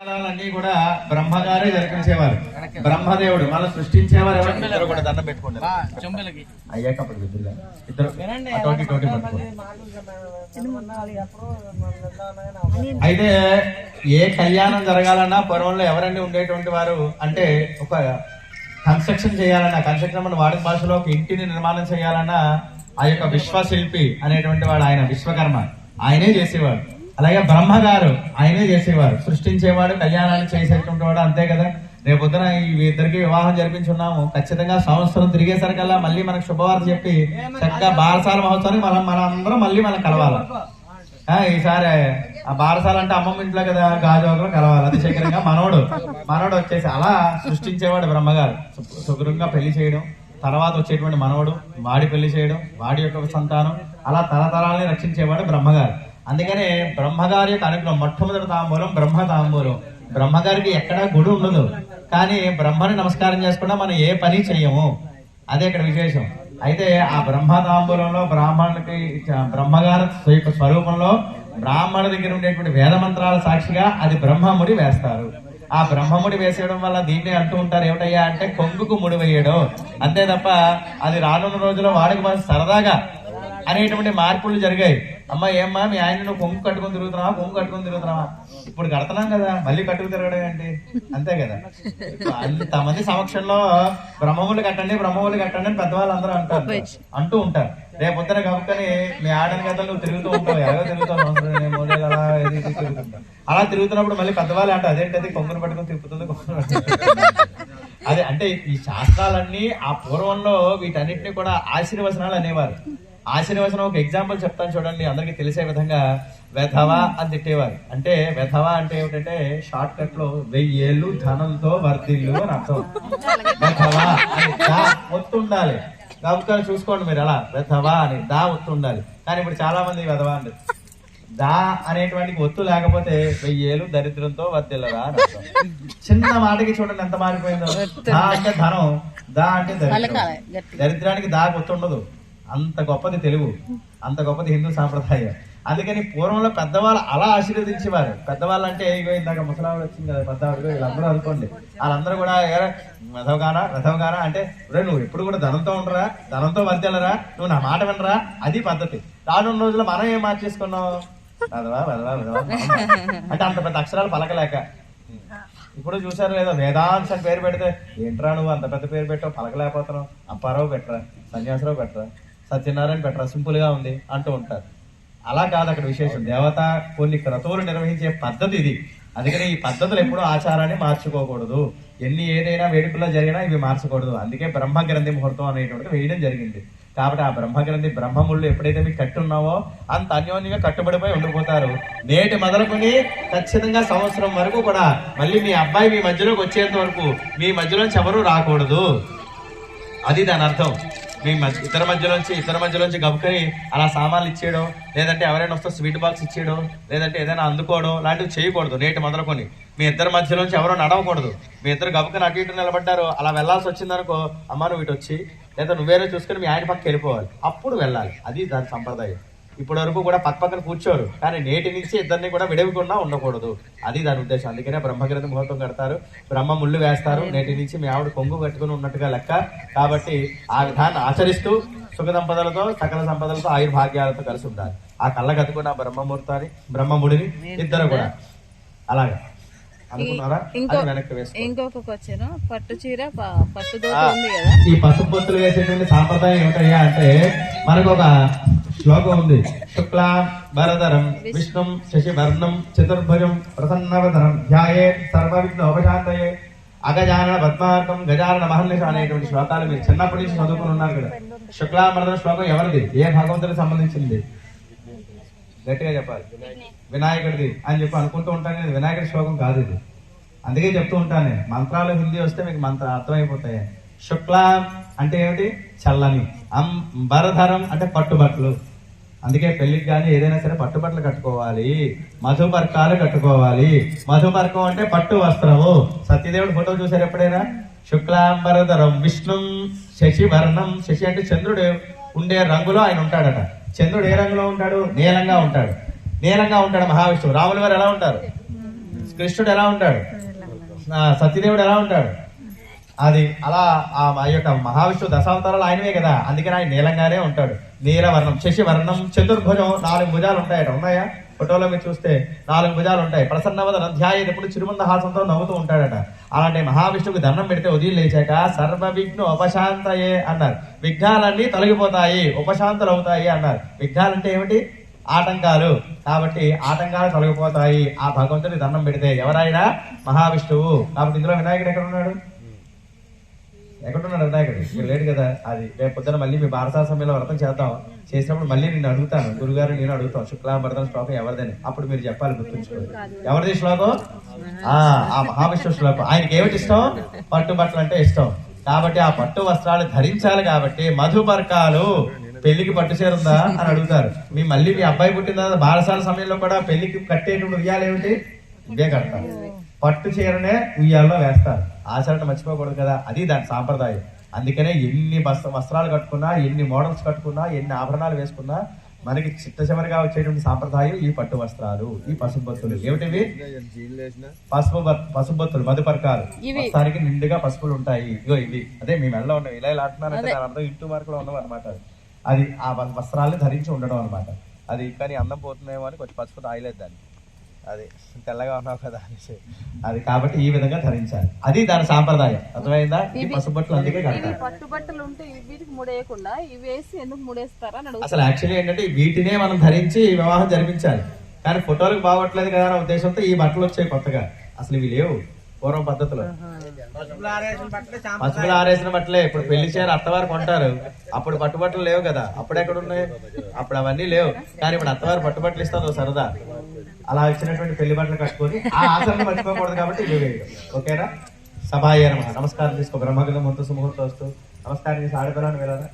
అన్నీ కూడా బ్రహ్మగారే జరిపించేవారు. బ్రహ్మదేవుడు మనం సృష్టించేవారు ఎవరు? కూడా దండం పెట్టుకుంటారు అయ్యాక అప్పుడు. ఇద్దరు అయితే ఏ కళ్యాణం జరగాలన్నా పూర్వంలో ఎవరండి ఉండేటువంటి వారు అంటే ఒక కన్స్ట్రక్షన్ చేయాలన్నా కన్స్ట్రక్షన్ మన వాడుక భాషలో ఒక ఇంటిని నిర్మాణం చేయాలన్నా ఆ యొక్క విశ్వశిల్పి అనేటువంటి వాడు ఆయన విశ్వకర్మ. ఆయనే చేసేవాడు. అలాగే బ్రహ్మగారు ఆయనే చేసేవారు. సృష్టించేవాడు కళ్యాణాలు చేసేటువంటి వాడు అంతే కదా. రేపొద్దున పొద్దున ఇద్దరికి వివాహం జరిపించున్నాము. ఖచ్చితంగా సంవత్సరం తిరిగేసరికల్లా మళ్ళీ మనకు శుభవార్త చెప్పి చక్కగా బారసాల మహోత్సవానికి మనం మన అందరం మళ్ళీ మనం కలవాలి. ఆ, ఈసారి ఆ బారసాల అంటే అమ్మమ్మ ఇంట్లో కదా గాజువాకలో కలవాలి. అది శేఖరంగా మనోడు మనోడు వచ్చేసి అలా సృష్టించేవాడు బ్రహ్మగారు. శుభ్రంగా పెళ్ళి చేయడం తర్వాత వచ్చేటువంటి మనవడు వాడి పెళ్ళి చేయడం వాడి యొక్క సంతానం అలా తరతరాలని రక్షించేవాడు బ్రహ్మగారు. అందుకనే బ్రహ్మగారి యొక్క అనుగ్రహం మొట్టమొదటి తాంబూలం బ్రహ్మ తాంబూలం బ్రహ్మగారికి ఎక్కడా గుడి ఉండదు. కానీ బ్రహ్మని నమస్కారం చేసుకున్నా మనం ఏ పని చేయము. అదే ఇక్కడ విశేషం. అయితే ఆ బ్రహ్మ తాంబూలంలో బ్రాహ్మణుడికి బ్రహ్మగారి యొక్క స్వరూపంలో బ్రాహ్మణ దగ్గర ఉండేటువంటి వేద మంత్రాల సాక్షిగా అది బ్రహ్మముడి వేస్తారు. ఆ బ్రహ్మముడి వేసేయడం వల్ల దీన్ని అంటూ ఉంటారు ఏమిటయ్యా అంటే కొంగుకు ముడి వేయడం అంతే తప్ప అది రానున్న రోజుల్లో వాడికి మనం సరదాగా అనేటువంటి మార్పులు జరిగాయి. అమ్మ ఏమ్మా మీ ఆయన నువ్వు కొంగు కట్టుకొని తిరుగుతున్నావా కొంగు కట్టుకొని తిరుగుతున్నావా? ఇప్పుడు కడుతున్నాం కదా మళ్ళీ కట్టుకు తిరగడం ఏంటి? అంతే కదా. అంతమంది సమక్షంలో బ్రహ్మములు కట్టండి బ్రహ్మములు కట్టండి అని పెద్దవాళ్ళు అందరూ అంటారు. అంటూ ఉంటారు. రేపు పొద్దున కనుక్కొని మీ ఆడని కదా నువ్వు తిరుగుతూ ఉంటావు ఎలాగో తిరుగుతావు అలా తిరుగుతున్నప్పుడు మళ్ళీ పెద్దవాళ్ళు అంటారు అదేంటది కొంగును పట్టుకొని తిప్పుతుంది కొంగును అదే అంటే ఈ శాస్త్రాలన్నీ ఆ పూర్వంలో వీటన్నిటిని కూడా ఆశీర్వచనాలు అనేవారు. ఆశీర్వచనం ఒక ఎగ్జాంపుల్ చెప్తాను చూడండి అందరికి తెలిసే విధంగా వెధవా అని తిట్టేవారు. అంటే వెధవా అంటే ఏమిటంటే షార్ట్ కట్లో వెయ్యేళ్ళు ధనంతో వర్ధిల్లు అని అర్థం. వెధవా అని దా ఒత్తు ఉండాలి కాబట్టి చూసుకోండి మీరు అలా వెధవా అని దా ఒత్తు ఉండాలి కానీ ఇప్పుడు చాలా మంది వెధవా అండి. దా అనేటువంటి ఒత్తు లేకపోతే వెయ్యేలు దరిద్రంతో వర్దిల్లరా అని అర్థం. చిన్న మాటకి చూడండి ఎంత మారిపోయిందో. దా అంటే ధనం దా అంటే దరిద్రం. దరిద్రానికి దా ఒత్తు ఉండదు. అంత గొప్పది తెలుగు అంత గొప్పది హిందూ సాంప్రదాయం. అందుకని పూర్వంలో పెద్దవాళ్ళు అలా ఆశీర్వదించేవారు. పెద్దవాళ్ళు అంటే ఇగో ఇందాక ముసలావిడ వచ్చింది కదా పెద్దవాడు వీళ్ళందరూ అనుకోండి. వాళ్ళందరూ కూడా ఏరా రథవగానా రథవగానా? అంటే రే నువ్వు ఎప్పుడు కూడా ధనంతో ఉండరా ధనంతో వర్దెలరా నువ్వు నా మాట వినరా? అది పద్ధతి. రానున్న రోజుల్లో మనం ఏం మార్చేసుకున్నాం? వెధవా, వెధవా, అంటే అంత పెద్ద అక్షరాలు పలకలేక. ఇప్పుడు చూసారు లేదో వేదాంశ అని పేరు పెడితే ఏంట్రా నువ్వు అంత పెద్ద పేరు పెట్టావు పలకలేకపోతున్నావు అప్పారావు పెట్టరా సన్యాసరావు పెట్టరా? సత్యనారాయణ పెట్ర సింపుల్గా ఉంది అంటూ ఉంటారు. అలా కాదు అక్కడ విశేషం. దేవత కొన్ని క్రతువులు నిర్వహించే పద్ధతి ఇది. అందుకని ఈ పద్ధతులు ఎప్పుడూ ఆచారాన్ని మార్చుకోకూడదు. ఎన్ని ఏదైనా వేడుకల్లో జరిగినా ఇవి మార్చకూడదు. అందుకే బ్రహ్మ గ్రంథి ముహూర్తం అనేటువంటిది వేయడం జరిగింది. కాబట్టి ఆ బ్రహ్మ గ్రంథి బ్రహ్మముళ్ళు ఎప్పుడైతే మీకు కట్టున్నావో అంత అన్యోన్యంగా కట్టుబడిపోయి ఉండిపోతారు. నేటి మొదలుకొని ఖచ్చితంగా సంవత్సరం వరకు కూడా మళ్ళీ మీ అబ్బాయి మీ మధ్యలోకి వచ్చేంత వరకు మీ మధ్యలోంచి ఎవరు రాకూడదు. అది దాని అర్థం. మీ మధ్య ఇతర మధ్యలోంచి ఇతర మధ్యలోంచి గబుకని అలా సామాన్లు ఇచ్చేయడం లేదంటే ఎవరైనా వస్తే స్వీట్ బాక్స్ ఇచ్చేయడం లేదంటే ఏదైనా అందుకోవడం లాంటివి చేయకూడదు నేటి మొదలుకొని. మీ ఇద్దరి మధ్యలోంచి ఎవరో నడవకూడదు. మీ ఇద్దరు గబుకని అటు ఇటు నిలబడ్డారు అలా వెళ్ళాల్సి వచ్చిందనుకో అమ్మ నువ్వు ఇటు వచ్చి లేదా నువ్వేరే చూసుకుని మీ ఆయన పక్కకి వెళ్ళిపోవాలి. అప్పుడు వెళ్ళాలి. అది దాని సంప్రదాయం. ఇప్పటి వరకు కూడా పక్క పక్కన కూర్చోరు. కానీ నేటి నుంచి ఇద్దరిని కూడా విడవకుండా ఉండకూడదు. అది దాని ఉద్దేశం. అందుకనే బ్రహ్మగ్రంథి ముహూర్తం కడతారు. బ్రహ్మ ముళ్ళు వేస్తారు. నేటి నుంచి మీ ఆవిడ కొంగు కట్టుకుని ఉన్నట్టుగా లెక్క. కాబట్టి ఆ విధాన్ని ఆచరిస్తూ సుఖ సంపదలతో సకల సంపదలతో ఆయుర్భాగ్యాలతో కలిసి ఉండాలి. ఆ కళ్ళ కట్టుకున్న బ్రహ్మముహూర్తాన్ని బ్రహ్మముడిని ఇద్దరు కూడా. అలాగా. ఇంకొక క్వశ్చన్. పట్టు చీర ప- పట్టు దోతి ఆ. ఉంది కదా. ఈ పసుపు బొత్తులు వేసేటువంటి సాంప్రదాయం ఏమిటయ్యా అంటే మనకు ఒక శ్లోకం ఉంది. శుక్ల భరధరం విష్ణుం. శశివర్ణం చతుర్భుజం ప్రసన్నవదనం ధ్యాయే సర్వ విఘ్న ఉపశాంతయే అగజానన పద్మార్కం గజానన మహర్నిష అనేటువంటి శ్లోకాలు మీరు చిన్నప్పటి నుంచి చదువుకుని ఉన్నారు కదా. శుక్లాభరధర శ్లోకం ఎవరిది? ఏ భగవంతుడికి సంబంధించింది? గట్టిగా చెప్పాలి. వినాయకుడిది అని చెప్పి అనుకుంటూ ఉంటాను కానీ వినాయకుడి శ్లోకం కాదు ఇది. అందుకే చెప్తూ ఉంటాను నేను మంత్రాలు హిందీ వస్తే మీకు మంత్ర అర్థమైపోతాయి శుక్ల అంటే ఏమిటి? చల్లని. అంబరధరం అంటే పట్టుబట్టలు. అందుకే పెళ్ళికి కానీ ఏదైనా సరే పట్టుబట్టలు కట్టుకోవాలి. మధుపర్కాలు కట్టుకోవాలి. మధుపర్కం అంటే పట్టు వస్త్రము. సత్యదేవుడు ఫోటో చూసారు ఎప్పుడైనా? శుక్లాంబరధరం విష్ణు శశివర్ణం. శశి అంటే చంద్రుడు ఉండే రంగులో ఆయన ఉంటాడట. చంద్రుడు ఏ రంగులో ఉంటాడు? నీలంగా ఉంటాడు. నీలంగా ఉంటాడు మహావిష్ణువు. రాముల వారు ఎలా ఉంటారు? కృష్ణుడు ఎలా ఉంటాడు? సత్యదేవుడు ఎలా ఉంటాడు? అది అలా ఆ యొక్క మహావిష్ణు దశావతారాలు ఆయనవే కదా. అందుకని ఆయన నీలంగానే ఉంటాడు. నీలవర్ణం శశివర్ణం చతుర్భుజం నాలుగు భుజాలు ఉంటాయట. ఉన్నాయా? ఫోటోలో మీరు చూస్తే నాలుగు భుజాలు ఉంటాయి. ప్రసన్నవదన అధ్యాయ ఎప్పుడు చిరుమంద హాసంతో నవ్వుతూ ఉంటాడట. అలాంటి మహావిష్ణువుకి దండం పెడితే ఉదయం లేచాక సర్వ విఘ్ను ఉపశాంతయే అన్నారు. విఘ్నాలన్నీ తొలగిపోతాయి ఉపశాంతులు అవుతాయి అన్నారు విఘ్నాలంటే ఏమిటి? ఆటంకాలు. కాబట్టి ఆటంకాలు తొలగిపోతాయి. ఆ భగవంతుని దండం పెడితే ఎవరైనా మహావిష్ణువు. కాబట్టి ఇందులో వినాయకుడు ఎక్కడ ఉన్నాడు? ఎక్కడున్నాడు వినాయకుడు? మీరు లేడు కదా. అది రేపు పొద్దున మళ్ళీ మీ భారత సమయంలో వ్రతం చేద్దాం. చేసినప్పుడు మళ్ళీ నేను అడుగుతాను. గురుగారు నేను అడుగుతాం శుక్లాంబరదం శ్లోకం ఎవరిదని. అప్పుడు మీరు చెప్పాలి గుర్తుంచుకోండి. ఎవరిది శ్లోకం? ఆ మహావిష్ణు శ్లోకం. ఆయనకి ఏమిటి ఇష్టం? పట్టు బట్టలు అంటే ఇష్టం. కాబట్టి ఆ పట్టు వస్త్రాలు ధరించాలి కాబట్టి మధుపర్కాలు పెళ్ళికి పట్టు చీర ఉందా అని అడుగుతారు. మీ మళ్ళీ మీ అబ్బాయి పుట్టిన తర్వాత బారసాల సమయంలో కూడా పెళ్ళికి కట్టేటువంటి ఉయ్యాలేమిటి? ఇవే కడతారు. పట్టు చీరనే ఉయ్యాల్లో వేస్తారు. ఆచరణ మర్చిపోకూడదు కదా. అది దాని సాంప్రదాయం. అందుకనే ఎన్ని వస్త్ర వస్త్రాలు కట్టుకున్నా ఎన్ని మోడల్స్ కట్టుకున్నా ఎన్ని ఆభరణాలు వేసుకున్నా మనకి చిట్ట చివరిగా వచ్చేటువంటి సాంప్రదాయం ఈ పట్టు వస్త్రాలు ఈ పసుపొత్తులు ఏమిటివి? పసుపు పసుపొత్తులు మధుపర్కాలు. ఇవి. మొత్తానికి నిండుగా పసుపులు ఉంటాయి. ఇగో ఇవి. అదే మీ మెడలో ఉన్నవి ఇలా ఇలా అంటున్నారంటే దాని అర్థం ఇంటూ మార్కులో ఉన్నవి అనమాట అది ఆ వ- వస్త్రాలను ధరించి ఉండడం అనమాట అది కానీ అందం పోతుందేమో అని కొంచెం పసుపు తాగలేదు దాన్ని. అది తెల్లగా ఉన్నావు కదా అనేసి. అది కాబట్టి ఈ విధంగా ధరించాలి. అది దాని సాంప్రదాయం. అర్థమైందా? ఈ పసుపొట్లు అందుకే ఇవి కడతారు. పట్టుబట్టలు ఉంటే ఇవి వీటికి ముడేయకుండా ఇవి వేసి ఎందుకు ముడేస్తారా అని అడుగుతా అసలు యాక్చువల్లీ ఏంటంటే వీటినే మనం ధరించి ఈ వివాహం జరిపించాలి. కానీ ఫోటోలకు బాగోట్లేదు కదా అనే ఉద్దేశంతో ఈ బట్టలు వచ్చాయి కొత్తగా. అసలు ఇవి లేవు. పూర్వం పద్ధతిలో. పసుపులు ఆరేసిన బట్టలే. ఇప్పుడు పెళ్ళి చీర అత్తవారు కొంటారు. అప్పుడు పట్టుబట్టలు లేవు కదా. అప్పుడు ఎక్కడ ఉన్నాయి? అప్పుడు అవన్నీ లేవు. కానీ ఇప్పుడు అత్తవారు పట్టుబట్టలు ఇస్తుంది సరదా. అలా ఇచ్చినటువంటి పెళ్ళి బట్టలు కట్టుకొని ఆ ఆచరణ మర్చిపోకూడదు కాబట్టి ఇవి వేయడం. ఓకేనా? సభాయ నమః నమస్కారం తీసుకో బ్రహ్మగంధ ముహూర్త సుముహూర్త వస్తూ. నమస్కారం చేసి ఆడపిల్లని వెళ్ళారా